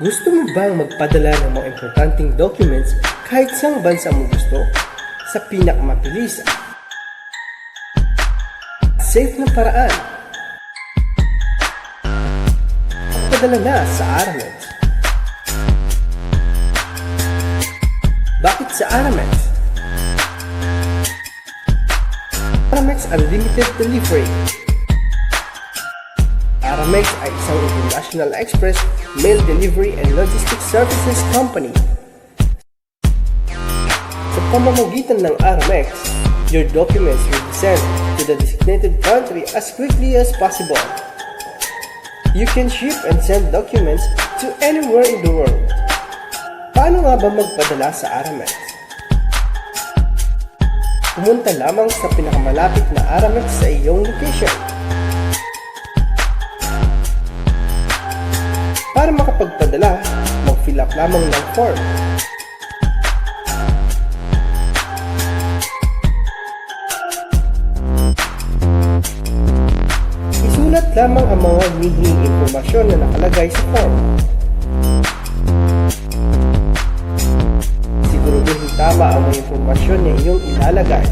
Gusto mo bang magpadala ng mga importanteng documents kahit saan bansa mo gusto? Sa pinakamabilis at safe na paraan. Padala na sa Aramex. Bakit sa Aramex? Aramex Unlimited Delivery Aramex ay isang international express mail delivery and logistics services company. Sa pamamagitan ng Aramex, your documents will be sent to the designated country as quickly as possible. You can ship and send documents to anywhere in the world. Paano nga ba magpadala sa Aramex? Pumunta lamang sa pinakamalapit na Aramex sa iyong location. Para makapagpadala, mag-fill up lamang ng form. Isulat lamang ang mga hinihinging impormasyon na nakalagay sa form. Siguraduhin tama ang mga impormasyon na iyong ilalagay.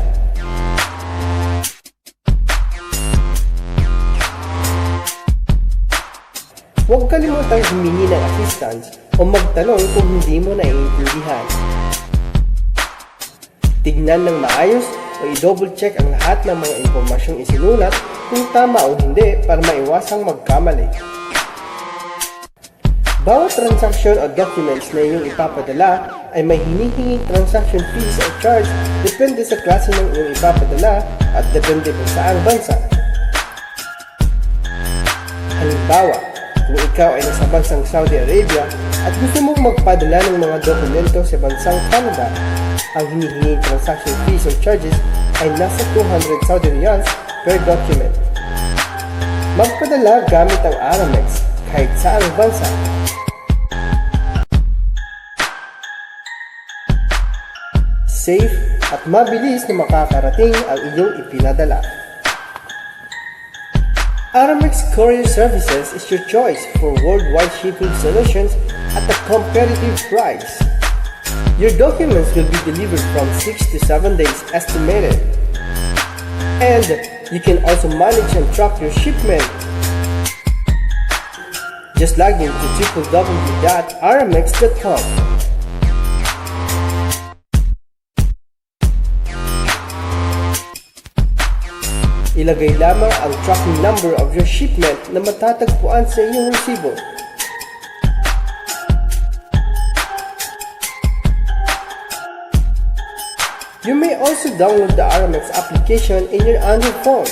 Huwag kalimutang humingi ng assistance o magtanong kung hindi mo naiintindihan. Tignan ng maayos o i-double check ang lahat ng mga impormasyong isinulat kung tama o hindi para maiwasang magkamali. Bawat transaction o documents na iyong ipapadala ay may hinihinging transaction fees o charge depende sa klase ng iyong ipapadala at depende kung saan bansa. Halimbawa, ikaw ay nasa bansang Saudi Arabia at gusto mong magpadala ng mga dokumento sa bansang Canada, ang hinihinging transaction fees or charges ay nasa 200 Saudi Riyals per document. Magpadala gamit ang Aramex kahit saan bansa. Safe at mabilis na makakarating ang iyong ipinadala. Aramex Courier Services is your choice for worldwide shipping solutions at a competitive price. Your documents will be delivered from 6 to 7 days estimated. And you can also manage and track your shipment. Just log in to www.aramex.com. Ilagay lamang ang tracking number of your shipment na matatagpuan sa iyong resibo. You may also download the RMX application in your Android phone.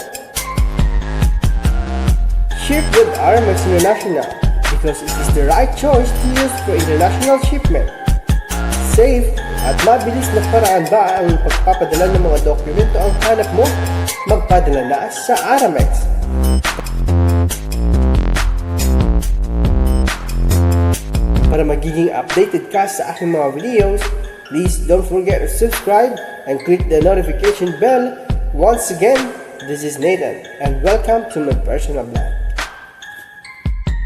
Ship with RMX International because it is the right choice to use for international shipment. Safe at mabilis na paraan ba ang pagpapadala ng mga dokumento ang hanap mo? Magpadala na sa Aramex. Para magiging updated ka sa aking mga videos, please don't forget to subscribe and click the notification bell. Once again, this is Nathan and welcome to my personal blog.